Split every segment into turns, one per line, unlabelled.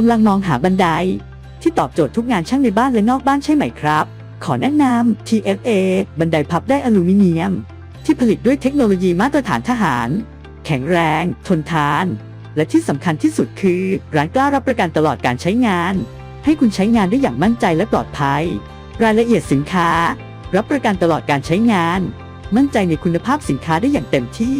กำลังมองหาบันได ที่ตอบโจทย์ทุกงานช่างในบ้านและนอกบ้านใช่ไหมครับ ขอแนะนำ TFA บันไดพับได้อลูมิเนียม ที่ผลิตด้วยเทคโนโลยีมาตรฐานทหาร แข็งแรง ทนทาน และที่สำคัญที่สุดคือ ร้านกล้ารับประกันตลอดการใช้งาน ให้คุณใช้งานได้อย่างมั่นใจและปลอดภัย รายละเอียดสินค้า รับประกันตลอดการใช้งาน มั่นใจในคุณภาพสินค้าได้อย่างเต็มที่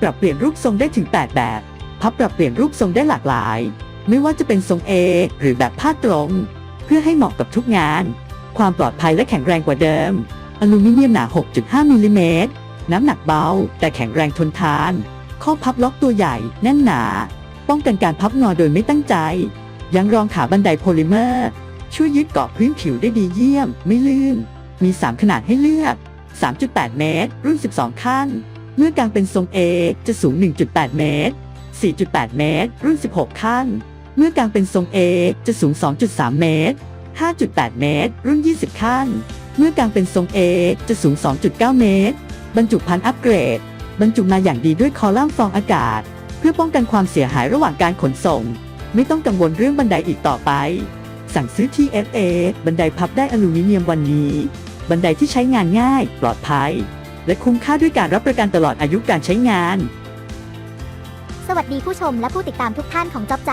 ปรับเปลี่ยนรูปทรงได้ถึง 8 แบบ พับปรับเปลี่ยนรูปทรงได้หลากหลาย ไม่ว่าจะเป็นทรง A หรือแบบผ้าตรง เพื่อให้เหมาะกับทุกงาน ความปลอดภัยและแข็งแรงกว่าเดิม อลูมิเนียมหนา 6.5 มิลลิเมตร น้ำหนักเบา แต่แข็งแรงทนทาน ข้อพับล็อกตัวใหญ่แน่นหนา ป้องกันการพับงอโดยไม่ตั้งใจ ยังรองขาบันไดโพลิเมอร์ ช่วยยึดเกาะพื้นผิวได้ดีเยี่ยม ไม่ลื่น มี 3 ขนาดให้เลือก 3.8 เมตร รุ่น 12 ขั้น เมื่อกางเป็นทรง A จะสูง 1.8 เมตร4.8 เมตร รุ่น 16 ขั้น เมื่อกางเป็นทรง A จะสูง 2.3 เมตร 5.8 เมตร รุ่น 20 ขั้น เมื่อกางเป็นทรง A จะสูง 2.9 เมตร บรรจุภัณฑ์อัปเกรด บรรจุมาอย่างดีด้วยคอลัมน์ฟองอากาศ เพื่อป้องกันความเสียหายระหว่างการขนส่ง ไม่ต้องกังวลเรื่องบันไดอีกต่อไป สั่งซื้อ TFA บันไดพับได้อลูมิเนียมวันนี้ บันไดที่ใช้งานง่าย ปลอดภัย และคุ้มค่าด้วยการรับประกันตลอดอายุการใช้งาน
สวัสดีผู้ชมและผู้ติดตามทุกท่านของจ็อบใจ